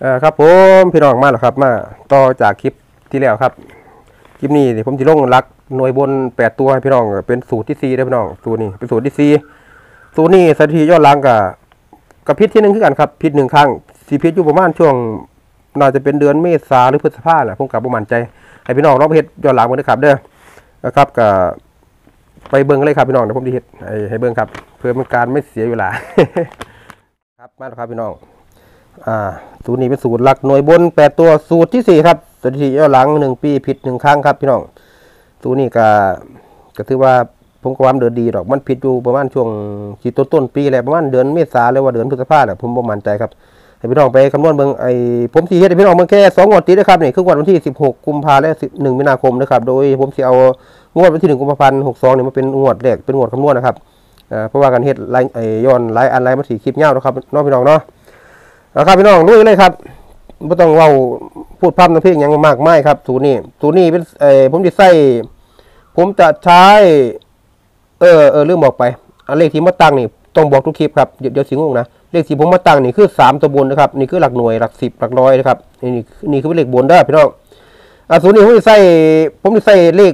เออครับผมพี่น้องมาแล้วครับมาต่อจากคลิปที่แล้วครับคลิปนี้นี่ผมจะลงรักหน่วยบนแปดตัวให้พี่น้องเป็นสูตรที่สี่ได้พี่น้องสูตรนี้เป็นสูตรที่สี่สูตรนี้สถิติยอดหลังกับกับพิษที่หนึ่งคือกันครับพิษหนึ่งครั้งสีพิษอยู่ประมาณช่วงน่าจะเป็นเดือนเมษาหรือพฤษภาแหละผมกับประมาณใจให้พี่น้องลองไปเฮ็ดยอดหลังกันด้วยครับเด้อนะครับกับไปเบิ้งเลยครับพี่น้องเดี๋ยวผมจะเฮ็ดให้ให้เบิ้งครับ เพื่อเป็นการไม่เสียเวลา ครับมาแล้วครับพี่น้อง อ่าสูตรนี้เป็นสูตรหลักหน่วยบนแปดตัวสูตรที่สี่ครับสถิติย้อนหลังหนึ่งปีผิดหนึ่งครั้งครับพี่น้องสูตรนี้ก็ก็ถือว่าผมก็ว่ามเดินดีดอกมันผิดอยู่ประมาณช่วงขีดต้นต้นปีแหละประมาณเดือนเมษาหรือว่าเดือนพฤษภาแหละผมประมาณใจครับให้พี่น้องไปคำนวณเบิ่งไอ้ผมสีเฮ็ดให้พี่น้องเบิ่งแค่สองงวดติดนะครับนี่คืองวดวันที่สิบหกกุมภาและสิบหนึ่งมีนาคมนะครับโดยผมสิเอางวดวันที่หนึ่งกุมภาพันธ์หกสองนี่มาเป็นงวดแรกเป็นงวดคำนวณนะครับเพราะว่าการเฮ็ดไลน์ไอย้อนไลน์อันไลน์มาสีคลิปยาวนะครับน้องพี่น้องเนาะ เอาครับพี่น้องลุยเลยครับไม่ต้องเว้าพูดพร่ำน้ำเพลงยังมากไม่ครับสูนี้สูนี้เป็นเออผมจะใส่ผมจะใช้ เออเออลืมบอกไปอันเลขที่มาตั้งนี่ต้องบอกทุกคลิปครับเดี๋ยวเสียวสิงงนะเลขที่ผมมาตั้งนี่คือสามตัวบนนะครับนี่คือหลักหน่วยหลักสิบหลักร้อยนะครับนี่นี่นี่คือเลขบนเด้พี่น้องอ่าสูนี้ผมจะใส่ผมจะใส่เลข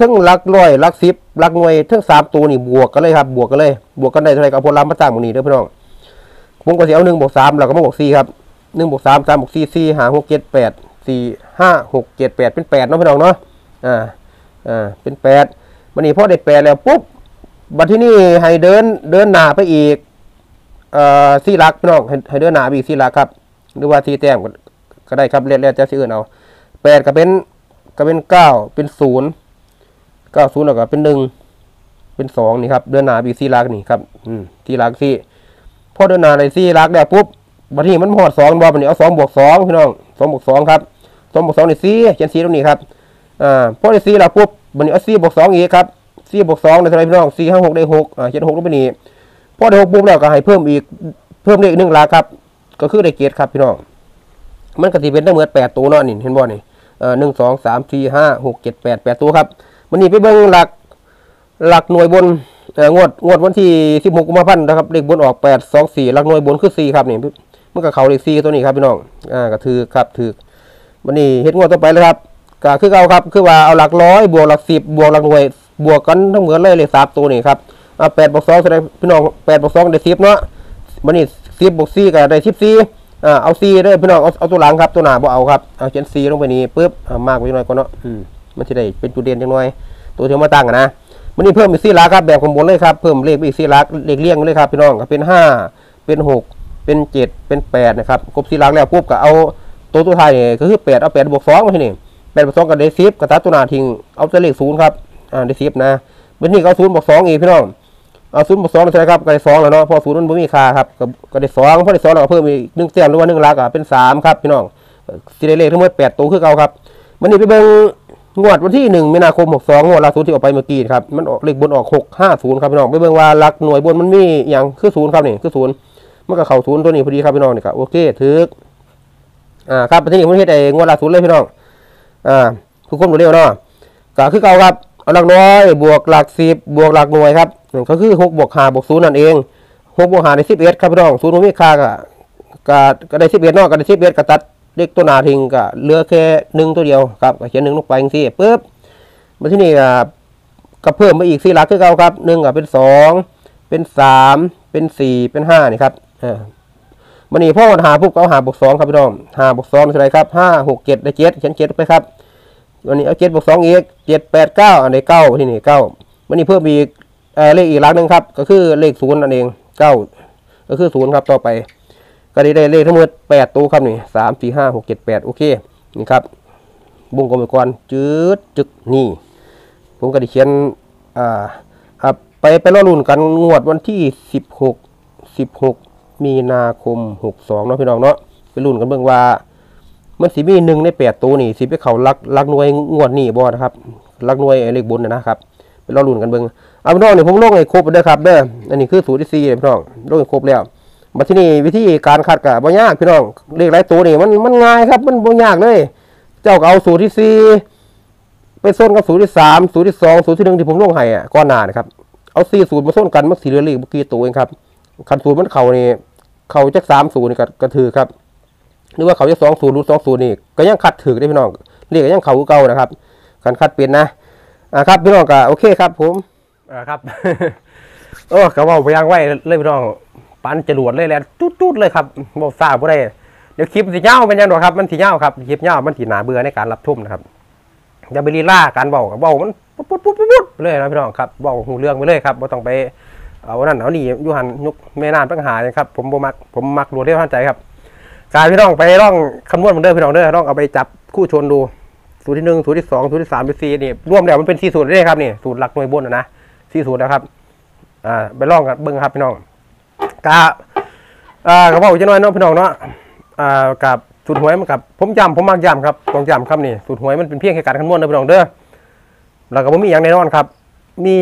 ทั้งหลักร้อยหลักสิบหลักหน่วยทั้งสามตัวนี่บวกกันเลยครับ บวกกันเลย บวกกันได้เท่าไหร่ก็เอาผลลัพธ์มาตั้งตรงนี้เด้อพี่น้อง ผมก็จะเอาหนึ่งบวกสามแล้วก็มาบวกสี่ครับหนึ่งบวกสามสามบวกสี่สี่หาหกเจ็ดแปดสี่ห้าหกเจ็ดแปดเป็นแปดเนาะพี่น้องเนาะอ่าอ่าเป็นแปดวันนี้พอได้แปดแล้วปุ๊บบัดที่นี่ให้เดินเดินหนาไปอีกเอ่อสี่หลักพี่น้องให้ให้เดินหนาไปอีกสี่หลักครับ หรือว่าสี่แต้มก็ได้ครับเรียกเรียกจะสี่อื่นเอาแปดก็เป็นก็เป็นเก้าเป็นศูนย์เก้าศูนย์แล้วก็เป็นหนึ่งเป็นสองนี่ครับเดินหนาไปอีกสี่หลักนี่ครับอืมสี่หลักสี่ พอเดินหน้าในซี่รักได้ปุ๊บบัดนี้มันหอดสองบอลบัดนี้เอาสองบวกสองพี่น้องสองบวกสองครับสองบวกสองในซี่เขียนซี่ตรงนี้ครับอ่าพอในซี่แล้วปุ๊บบัดนี้เอาซี่บวกสองอีกครับซี่บวกสองในเท่าไรพี่น้องซี่ห้าหกได้หกอ่าเขียนหกลงไปนี่พอได้หกปุ๊บแล้วก็ให้เพิ่มอีกเพิ่มเลขหนึ่งลักครับ ก็คือได้เกตครับพี่น้องมันก็สิเป็นได้เหมือนแปดตัวเนาะนี่เห็นบ่นี่เอ่อหนึ่งสองสามสี่ห้าหกเจ็ดแปดแปดตัวครับมันนี่ไปเบิ่งหลักหลักหน่วยบน งวดงวดวันที่16กุมภาพันธ์นะครับเลขบนออก8 2 4หลักหน่วยบนคือ4ครับนี่มันก็เขาเลข4ตัวนี้ครับพี่น้องอ่าก็ถือครับถือวันนี้เฮ็ดงวดต่อไปเลยครับก็คือเอาครับคือว่าเอาหลักร้อยบวกหลัก10บบวกหลักหน่วย บวกกันทั้งเหมือนเลยเลขสามตัวนี่ครับเอา8บวก2แสดงพี่น้อง8บวก2ได้10เนาะวันนี้10บบวก4ก็ได้14อ่าเอา4เด้อพี่น้องเอาเอาตัวหลังครับตัวหน้าบ่เอาครับเอาเขียน4ลงไปนี่ปึ๊บอ่ามากไปหน่อยก่อนเนาะอืมมันสิได้เป็นจุดเด่นจังหน่อย ตัวที่เอามาตั้งอะนะ มันนี่เพิ่มอีกสี่ลักครับแบบข้างบนเลยครับเพิ่มเลขไปอีกสี่ลักเลขเลี่ยงเลยครับพี่น้องเป็นห้าเป็นหกเป็นเจ็ดเป็นแปดนะครับครบสี่ลักแล้วปุ๊บก็เอาตัวตัวไท้ายนี่ก็คือแปดเอาแปดบวกสองมาที่นี่แปดบวกสองกับเดซิฟกับตัดตัวนาทิ้งเอาแต่เลขศูนย์ครับอ่าเดซิฟนะวันนี้เอาศูนย์บวกสองอีกพี่น้องเอาศูนย์บวกสองใช่ไหมครับก็ได้สองแล้วเนาะพอศูนย์มันไม่มีค่าครับก็ก็ได้สองพอได้สองเราก็เพิ่มอีกหนึ่งแต้มหรือว่าหนึ่งลักอะเป็นสามครับพี่น้องสิได้เลขทั้งหมดแปดตัวคือเก่าครับวันนี้ไปเบิ่ง งวดวันที่หนึ่งมีนาคมหกสองงวดล่าสุดที่ออกไปเมื่อกี้ครับมันออกเลขบนออกหกห้าศูนย์ครับพี่น้องไปเบิ่งว่าหลักหน่วยบนมันมีอย่างคือศูนย์ครับนี่คือศูนย์มันก็เข้าศูนย์ตัวนี้พอดีครับพี่น้องนี่ครับโอเคถืออ่าครับประเทศนี้ผมเฮ็ดไอ้งวดล่าสุดเลยพี่น้องอ่าคือความรวเร็วเนาะก็คือเก่าครับเอาหลักร้อยบวกหลักสิบบวกหลักหน่วยครับก็คือหกบวกห้าบวกศูนย์นั่นเองหกบวกห้าได้สิบเอ็ดครับพี่น้องศูนย์มันมีค่าก็ก็ก็ได้สิบเอ็ดเนาะก็ได้สิบเอ็ดก็ตัด เลขตัวหนาทิ้งก็เหลือแค่หนึ่งตัวเดียวครับเขียนหนึ่งลงไปจังซี่ปึ๊บมาที่นี่อะก็เพิ่มมาอีกสี่หลักคือเก่าครับหนึ่งอะเป็นสองเป็นสามเป็นสี่เป็นห้านี่ครับอ่ามันนี่พ่อหาปุ๊บก็เอาหาบวกสองครับพี่น้องหาบวกสองเท่าไรครับห้าหกเจ็ดได้เจ็ดเขียนเจ็ดไปครับวันนี้เอาเจ็ดบวกสองอีกเจ็ดแปดเก้าอันนี้เก้าที่นี่เก้าวันนี้เพิ่มอีกเอเลขอีกหลักหนึ่งครับ ก็คือเลขศูนย์นั่นเองเก้าก็คือศูนย์ครับต่อไป ก็ได้ได้เลขทั้งหมดแปดตัวครับนี่สามสี่ห้าหกเจ็ดแปดโอเคนี่ครับบุ้งกลมไปก่อนจืดจึกนี่ ผมก็ได้เขียนอ่าอ่าไปไปรอรุ่นกันงวดวันที่สิบหกสิบหกมีนาคมหกสองเนาะพี่น้องเนาะไปรุ่นกันเบิ่งว่ามันสิมีหนึ่งในแปดตัวนี่สิไปเขาลักลักหน่วยงวดนี่บ่นะครับลักหน่วยไอ้เลขบนนะนะครับไปรอรุ่นกันเบิ่งเอาพี่น้องเนี่ยผมลงให้ครบเด้อครับเด้ออันนี้คือสูตรที่สี่เลยพี่น้องลงให้ครบแล้ว มาที่นี่วิธีการคัดกะบ่ยากพี่น้องเลขหลายตัวนี่มันมันง่ายครับ มันบ่ยากเลย เจ้าก็เอาสูตรที่สี่ไปส้นกับสูตรที่สามสูตรที่สองสูตรที่หนึ่งที่ผมลงให้อะก้อนหนานะครับเอาสี่สูตรมาส้นกันมันสี่เหลือเลขเมื่อกี้ตัวเองครับคันสูตรมันเข่านี่เข่าจากสามสูตรนี่ก็กระถือครับหรือว่าเขาจะสองศูนย์หรือสองศูนย์นี่ก็ยังคัดถือได้พี่น้องเรียกยังเขาเก่านะครับคันคัดเป็นนะอ่าครับพี่น้องก็โอเคครับ ผมอ่าครับโอ้ก็เว่าไปยังไว้เลยพี่น้อง ปันจรวดเลยแหละจุดๆเลยครับบอกทราบบ่ได้เดี๋ยวคลิปสิเงาเป็นยังดอครับมันสิเงาครับคลิปเงามันสิหนาเบื่อในการรับชมนะครับอย่าไปลีลาการเบากับเบามันปุ๊บปุ๊บปุ๊บปุ๊บเลยนะพี่น้องครับเบาหูเรื่องไปเลยครับบ่ต้องไปเอานั่นเอานี่ยูหันยุกแม่น้ำปัญหาครับผมบ่มักผมมักรวดเร็วทันใจครับการพี่น้องไปร่องคำนวณมันเด้อพี่น้องเด้อร่องเอาไปจับคู่ชนดูสูตรที่หนึ่งสูตรที่สองสูตรที่สามเป็นสี่นี่รวมแล้วมันเป็นสี่สูตรเลยครับนี่สูตรหลักหน่วยบนนะสี่สูตรนะครับอ่าไปล่องกันเบิ้งครับพี่น้อง กะอ่ากระเพาจะน้อยเนาะพี่น้องเนาะอ่ากับสูตรหวยมันกับผมจำผมมักจำครับต้องจำครับนี่สูตรหวยมันเป็นเพียงแค่การคำนวณนะพี่น้องเด้อแล้วก็บ่มีอย่างแน่นอนครับ มี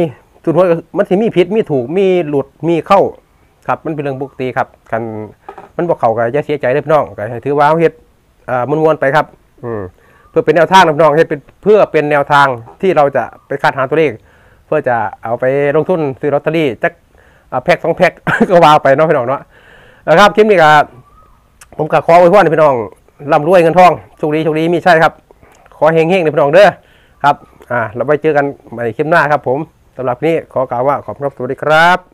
สูตรหวยมันสิมีผิดมีถูกมีหลุดมีเข้าครับมันเป็นเรื่องปกติครับกันมันบอกเขาก็อย่าเสียใจเด้พี่น้องก็ถือว่าเฮ็ดอ่ามวนๆไปครับอืมเพื่อเป็นแนวทางนะพี่น้องเฮ็ดเป็นเพื่อเป็นแนวทางที่เราจะไปคาดหาตัวเลข เพื่อจะเอาไปลงทุนซื้อลอตเตอรี่จัก แพ็กสองแพ็กก็วางไปเนาะพี่น้องเนาะนะครับคลิปนี้ก็ผมก็ขอไว้พรให้พี่น้องร่ำรวยเงินทองโชคดีโชคดีมีใช่ครับ ขอเฮงเฮงในพี่น้องเด้อครับอ่าเราไปเจอกันใหม่คลิปหน้าครับ ผมสำหรับนี้ขอกล่าวว่าขอบคุณครับสวัสดีครับ